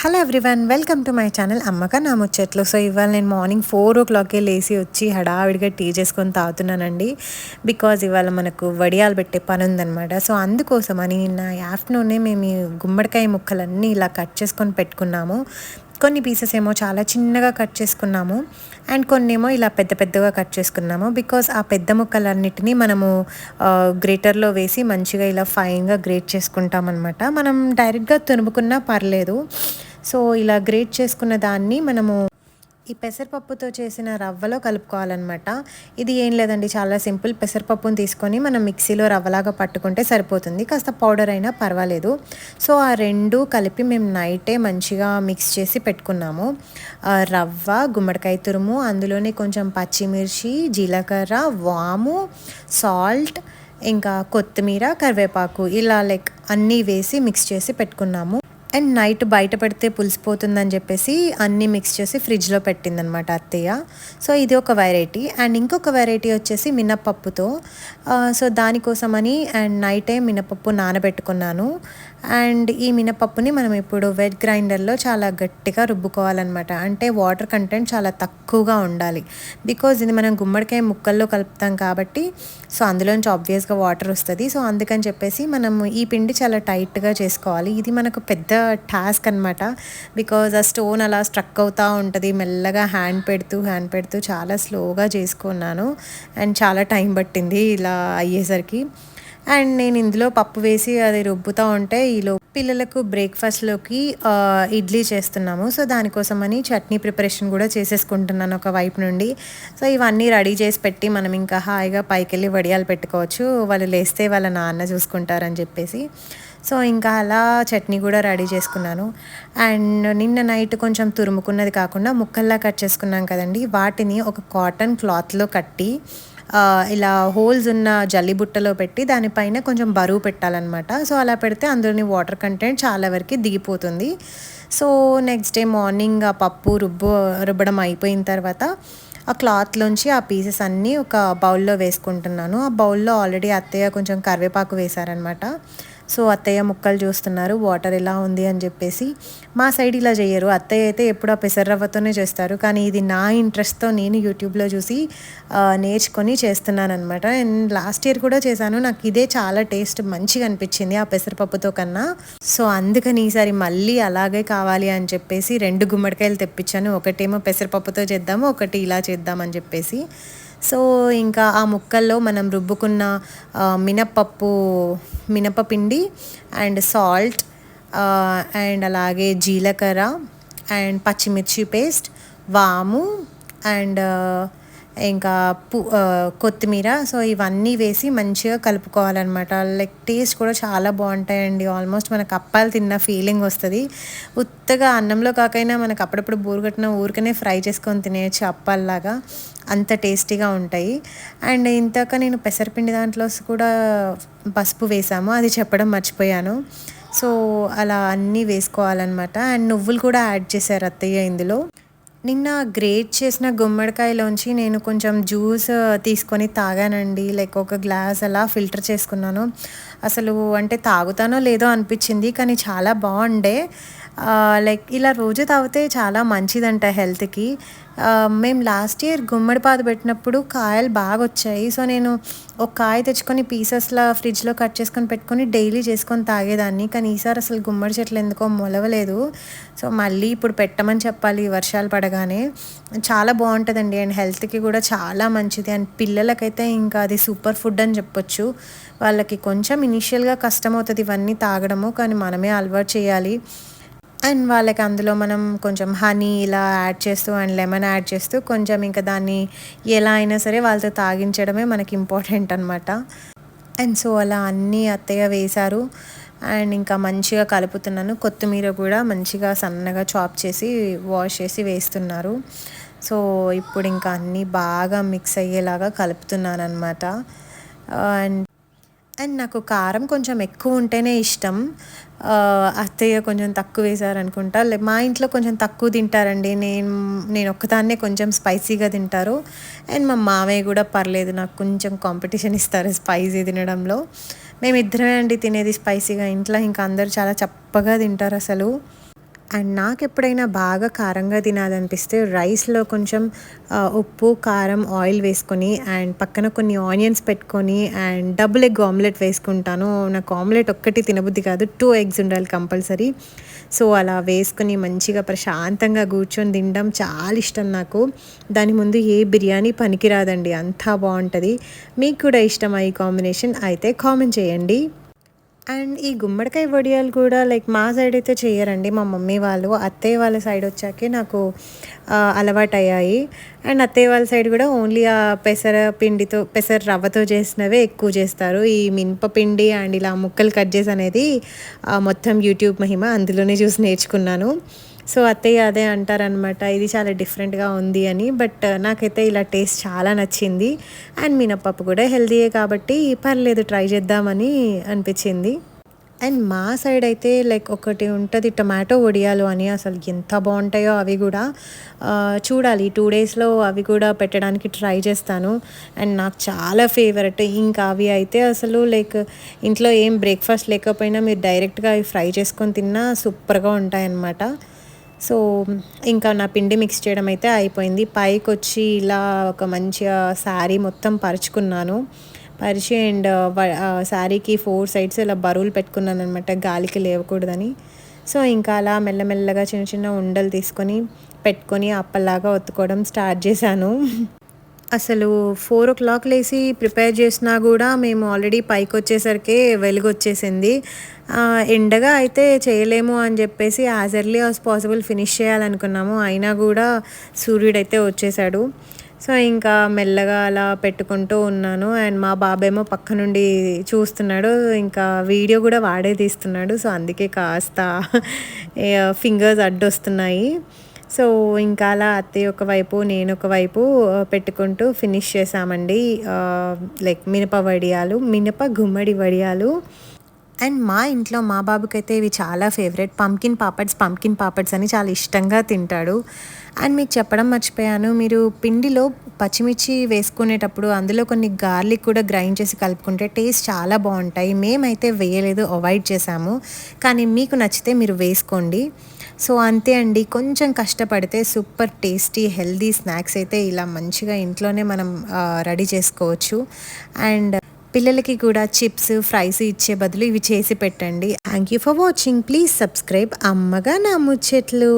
Hello everyone welcome to my channel అమ్మక నా ముచ్చట్లు సో ఇవాళ నేను మార్నింగ్ ఫోర్ ఓ క్లాక్కే లేచి వచ్చి హడావిడిగా టీ చేసుకొని తాగుతున్నానండి. బికాజ్ ఇవాళ మనకు వడియాలు పెట్టే పని ఉందన్నమాట సో అందుకోసమని నా ఆఫ్టర్నూనే మేము గుమ్మడికాయ ముక్కలన్నీ ఇలా కట్ చేసుకొని పెట్టుకున్నాము. కొన్ని పీసెస్ ఏమో చాలా చిన్నగా కట్ చేసుకున్నాము. అండ్ కొన్ని ఏమో ఇలా పెద్ద పెద్దగా కట్ చేసుకున్నాము. బికాస్ ఆ పెద్ద ముక్కలన్నిటినీ మనము గ్రేటర్లో వేసి మంచిగా ఇలా ఫైన్గా గ్రేట్ చేసుకుంటాం అనమాట మనం డైరెక్ట్గా తురుముకున్నా పర్లేదు. సో ఇలా గ్రేట్ చేసుకున్న దాన్ని మనము ఈ పెసరపప్పుతో చేసిన రవ్వలో కలుపుకోవాలన్నమాట. ఇది ఏం లేదండి చాలా సింపుల్ పెసరపప్పును తీసుకొని మనం మిక్సీలో రవ్వలాగా పట్టుకుంటే సరిపోతుంది. కాస్త పౌడర్ అయినా పర్వాలేదు. సో ఆ రెండు కలిపి మేము నైటే మంచిగా మిక్స్ చేసి పెట్టుకున్నాము. రవ్వ గుమ్మడికాయ తురుము అందులోనే కొంచెం పచ్చిమిర్చి జీలకర్ర వాము సాల్ట్ ఇంకా కొత్తిమీర కరివేపాకు ఇలా లైక్ అన్నీ వేసి మిక్స్ చేసి పెట్టుకున్నాము. అండ్ నైట్ బయట పెడితే పులిసిపోతుందని చెప్పేసి అన్నీ మిక్స్ చేసి ఫ్రిడ్జ్లో పెట్టిందనమాట అత్తయ్య. సో ఇది ఒక వెరైటీ. అండ్ ఇంకొక వెరైటీ వచ్చేసి మినప్పప్పుతో. సో దానికోసమని అండ్ నైటే మినపప్పు నానబెట్టుకున్నాను. అండ్ ఈ మినపప్పుని మనం ఇప్పుడు వెట్ గ్రైండర్లో చాలా గట్టిగా రుబ్బుకోవాలన్నమాట. అంటే వాటర్ కంటెంట్ చాలా తక్కువగా ఉండాలి. బికాజ్ ఇది మనం గుమ్మడికాయ ముక్కల్లో కలుపుతాం కాబట్టి సో అందులోంచి ఆబ్వియస్గా వాటర్ వస్తుంది. సో అందుకని చెప్పేసి మనం ఈ పిండి చాలా టైట్గా చేసుకోవాలి. ఇది మనకు పెద్ద టాస్క్ అనమాట బికాజ్ ఆ స్టోన్ అలా స్ట్రక్ అవుతూ ఉంటుంది. మెల్లగా హ్యాండ్ పెడుతూ హ్యాండ్ పెడుతూ చాలా స్లోగా చేసుకున్నాను. అండ్ చాలా టైం పట్టింది ఇలా అయ్యేసరికి. అండ్ నేను ఇందులో పప్పు వేసి అది రుబ్బుతూ ఉంటే ఈలో పిల్లలకు బ్రేక్ఫాస్ట్లోకి ఇడ్లీ చేస్తున్నాము. సో దానికోసమని చట్నీ ప్రిపరేషన్ కూడా చేసేసుకుంటున్నాను ఒక వైపు నుండి. సో ఇవన్నీ రెడీ చేసి పెట్టి మనం ఇంకా హాయిగా పైకి వెళ్ళి వడియాలు పెట్టుకోవచ్చు. వాళ్ళు లేస్తే వాళ్ళ నాన్న చూసుకుంటారని చెప్పేసి. సో ఇంకా అలా చట్నీ కూడా రెడీ చేసుకున్నాను. అండ్ నిన్న నైట్ కొంచెం తురుముకున్నది కాకుండా ముక్కల్లా కట్ చేసుకున్నాం కదండి. వాటిని ఒక కాటన్ క్లాత్లో కట్టి ఇలా హోల్స్ ఉన్న జల్లి బుట్టలో పెట్టి దానిపైన కొంచెం బరువు పెట్టాలన్నమాట. సో అలా పెడితే అందులోని వాటర్ కంటెంట్ చాలా వరకు దిగిపోతుంది. సో నెక్స్ట్ డే మార్నింగ్ ఆ పప్పు రుబ్బు రుబ్బడం అయిపోయిన తర్వాత ఆ క్లాత్లోంచి ఆ పీసెస్ అన్నీ ఒక బౌల్లో వేసుకుంటున్నాను. ఆ బౌల్లో ఆల్రెడీ అత్తయ్య కొంచెం కరివేపాకు వేశారనమాట సో అత్తయ్య ముక్కలు చూస్తున్నారు వాటర్ ఎలా ఉంది అని చెప్పేసి. మా సైడ్ ఇలా చేయరు. అత్తయ్య అయితే ఎప్పుడు ఆ పెసరవ్వతోనే చేస్తారు. కానీ ఇది నా ఇంట్రెస్ట్తో నేను యూట్యూబ్లో చూసి నేర్చుకొని చేస్తున్నాను అనమాట అండ్ లాస్ట్ ఇయర్ కూడా చేశాను. నాకు ఇదే చాలా టేస్ట్ మంచిగా అనిపించింది ఆ పెసరపప్పుతో కన్నా. సో అందుకని ఈసారి మళ్ళీ అలాగే కావాలి అని చెప్పేసి రెండు గుమ్మడికాయలు తెప్పించాను. ఒకటేమో పెసరపప్పుతో చేద్దాము ఒకటి ఇలా చేద్దామని చెప్పేసి. సో ఇంకా ఆ ముక్కల్లో మనం రుబ్బుకున్న మినపప్పు మినపపిండి అండ్ సాల్ట్ అండ్ అలాగే జీలకర్ర అండ్ పచ్చిమిర్చి పేస్ట్ వాము అండ్ ఇంకా పు కొత్తిమీర. సో ఇవన్నీ వేసి మంచిగా కలుపుకోవాలన్నమాట. లైక్ టేస్ట్ కూడా చాలా బాగుంటాయండి. ఆల్మోస్ట్ మనకు అప్పాలు తిన్న ఫీలింగ్ వస్తుంది. ఉత్తగా అన్నంలో కాకైనా మనకు అప్పుడప్పుడు బూరుగట్టిన ఊరికనే ఫ్రై చేసుకొని తినేయచ్చు అప్పాల్లాగా. అంత టేస్టీగా ఉంటాయి. అండ్ ఇంతక నేను పెసరపిండి దాంట్లో కూడా పసుపు వేసాము. అది చెప్పడం మర్చిపోయాను. సో అలా అన్నీ వేసుకోవాలన్నమాట. అండ్ నువ్వులు కూడా యాడ్ చేశారు అత్తయ్య ఇందులో. నిన్న గ్రేట్ చేసిన గుమ్మడికాయలోంచి నేను కొంచెం జ్యూస్ తీసుకొని తాగానండి. లైక్ ఒక గ్లాస్ అలా ఫిల్టర్ చేసుకున్నాను. అసలు అంటే తాగుతానో లేదో అనిపించింది కానీ చాలా బాగుండే. లైక్ ఇలా రోజు తాగితే చాలా మంచిదంట హెల్త్కి. మేము లాస్ట్ ఇయర్ గుమ్మడి పాదు పెట్టినప్పుడు కాయలు బాగా వచ్చాయి. సో నేను ఒక కాయ తెచ్చుకొని పీసెస్లా ఫ్రిడ్జ్లో కట్ చేసుకొని పెట్టుకొని డైలీ చేసుకొని తాగేదాన్ని. కానీ ఈసారి అసలు గుమ్మడి చెట్లు ఎందుకో మొలవలేదు. సో మళ్ళీ ఇప్పుడు పెట్టమని చెప్పాలి వర్షాలు పడగానే. చాలా బాగుంటుందండి. అండ్ హెల్త్కి కూడా చాలా మంచిది. అండ్ పిల్లలకైతే ఇంకా అది సూపర్ ఫుడ్ అని చెప్పొచ్చు. వాళ్ళకి కొంచెం ఇనీషియల్గా కష్టమవుతుంది ఇవన్నీ తాగడము. కానీ మనమే అలవాటు చేయాలి. అండ్ వాళ్ళకి అందులో మనం కొంచెం హనీ ఇలా యాడ్ చేస్తూ అండ్ లెమన్ యాడ్ చేస్తూ కొంచెం ఇంకా దాన్ని ఎలా అయినా సరే వాళ్ళతో తాగించడమే మనకి ఇంపార్టెంట్ అనమాట అండ్ సో అలా అన్నీ అత్తయ్య వేశారు. అండ్ ఇంకా మంచిగా కలుపుతున్నాను. కొత్తిమీర కూడా మంచిగా సన్నగా చాప్ చేసి వాష్ చేసి వేస్తున్నారు. సో ఇప్పుడు ఇంకా అన్నీ బాగా మిక్స్ అయ్యేలాగా కలుపుతున్నాను అనమాట అండ్ అండ్ నాకు కారం కొంచెం ఎక్కువ ఉంటేనే ఇష్టం. అత్తయ్య కొంచెం తక్కువ వేశారనుకుంటా మా ఇంట్లో కొంచెం తక్కువ తింటారండి. నేను నేను ఒక్కదాన్నే కొంచెం స్పైసీగా తింటారు. అండ్ మా మామయ్య కూడా పర్లేదు నాకు కొంచెం కాంపిటీషన్ ఇస్తారు స్పైసీ తినడంలో. మేమిద్దరమే అండి తినేది స్పైసీగా. ఇంట్లో ఇంకా అందరూ చాలా చప్పగా తింటారు అసలు. అండ్ నాకు ఎప్పుడైనా బాగా కారంగా తినాలనిపిస్తే రైస్లో కొంచెం ఉప్పు కారం ఆయిల్ వేసుకొని అండ్ పక్కన కొన్ని ఆనియన్స్ పెట్టుకొని అండ్ డబుల్ ఎగ్ ఆమ్లెట్ వేసుకుంటాను. నాకు ఆమ్లెట్ ఒక్కటి తినబుద్ధి కాదు. టూ ఎగ్స్ ఉండాలి కంపల్సరీ. సో అలా వేసుకొని మంచిగా ప్రశాంతంగా కూర్చొని తినడం చాలా ఇష్టం నాకు. దాని ముందు ఏ బిర్యానీ పనికిరాదండి. అంతా బాగుంటుంది. మీకు కూడా ఇష్టమా ఈ కాంబినేషన్? అయితే కామెంట్ చేయండి. అండ్ ఈ గుమ్మడికాయ వడియాలు కూడా లైక్ మా సైడ్ అయితే చేయరండి. మా మమ్మీ వాళ్ళు అత్తయ్య వాళ్ళ సైడ్ వచ్చాకే నాకు అలవాటయ్యాయి. అండ్ అత్తయ్య వాళ్ళ సైడ్ కూడా ఓన్లీ ఆ పెసర పిండితో పెసర రవ్వతో చేసినవే ఎక్కువ చేస్తారు. ఈ మినప పిండి అండ్ ఇలా ముక్కలు కట్ చేసి అనేది మొత్తం యూట్యూబ్ మహిమ. అందులోనే చూసి నేర్చుకున్నాను. సో అత్తయ్య అదే అంటారనమాట ఇది చాలా డిఫరెంట్గా ఉంది అని. బట్ నాకైతే ఇలా టేస్ట్ చాలా నచ్చింది. అండ్ మినప్పప్పు కూడా హెల్తీయే కాబట్టి పర్లేదు ట్రై చేద్దామని అనిపించింది. అండ్ మా సైడ్ అయితే లైక్ ఒకటి ఉంటుంది టొమాటో వడియాలు అని. అసలు ఎంత బాగుంటాయో అవి కూడా చూడాలి. టూ డేస్లో అవి కూడా పెట్టడానికి ట్రై చేస్తాను. అండ్ నాకు చాలా ఫేవరెట్. ఇంకా అవి అయితే అసలు లైక్ ఇంట్లో ఏం బ్రేక్ఫాస్ట్ లేకపోయినా మీరు డైరెక్ట్గా అవి ఫ్రై చేసుకొని తిన్నా సూపర్గా ఉంటాయన్నమాట. సో ఇంకా నా పిండి మిక్స్ చేయడం అయితే అయిపోయింది. పైకి వచ్చి ఇలా ఒక మంచిగా శారీ మొత్తం పరుచుకున్నాను. పరిచి అండ్ శారీకి ఫోర్ సైడ్స్ ఇలా బరువులు పెట్టుకున్నాను అనమాట గాలికి లేవకూడదని. సో ఇంకా అలా మెల్లమెల్లగా చిన్న చిన్న ఉండలు తీసుకొని పెట్టుకొని అప్పలాగా ఒత్తుకోవడం స్టార్ట్ చేశాను. అసలు ఫోర్ ఓ క్లాక్ లేసి ప్రిపేర్ చేసినా కూడా మేము ఆల్రెడీ పైకి వచ్చేసరికి వెలుగు వచ్చేసింది ఎండగా అయితే చేయలేము అని చెప్పేసి as early as possible finish చేయాలనుకున్నాము. అయినా కూడా సూర్యుడు అయితే వచ్చేసాడు. సో ఇంకా మెల్లగా అలా పెట్టుకుంటూ ఉన్నాను. అండ్ మా బాబేమో పక్క నుండి చూస్తున్నాడు. ఇంకా వీడియో కూడా వాడే తీస్తున్నాడు. సో అందుకే కాస్త ఫింగర్స్ అడ్డొస్తున్నాయి. సో ఇంకా అలా అత్తయ్య ఒకవైపు నేను ఒకవైపు పెట్టుకుంటూ ఫినిష్ చేసామండి లైక్ మినప వడియాలు మినప గుమ్మడి వడియాలు. అండ్ మా ఇంట్లో మా బాబుకైతే ఇవి చాలా favourite pumpkin papads pumpkin papads అని చాలా ఇష్టంగా తింటాడు. అండ్ మీకు చెప్పడం మర్చిపోయాను మీరు పిండిలో పచ్చిమిర్చి వేసుకునేటప్పుడు అందులో కొన్ని గార్లిక్ కూడా గ్రైండ్ చేసి కలుపుకుంటే టేస్ట్ చాలా బాగుంటాయి. మేమైతే వేయలేదు అవాయిడ్ చేసాము కానీ మీకు నచ్చితే మీరు వేసుకోండి. సో అంతే అండి కొంచెం కష్టపడితే సూపర్ టేస్టీ హెల్దీ స్నాక్స్ అయితే ఇలా మంచిగా ఇంట్లోనే మనం రెడీ చేసుకోవచ్చు. అండ్ పిల్లలకి కూడా చిప్స్ ఫ్రైస్ ఇచ్చే బదులు ఇవి చేసి పెట్టండి. Thank you for watching. Please subscribe అమ్మగా నా ముచ్చట్లు.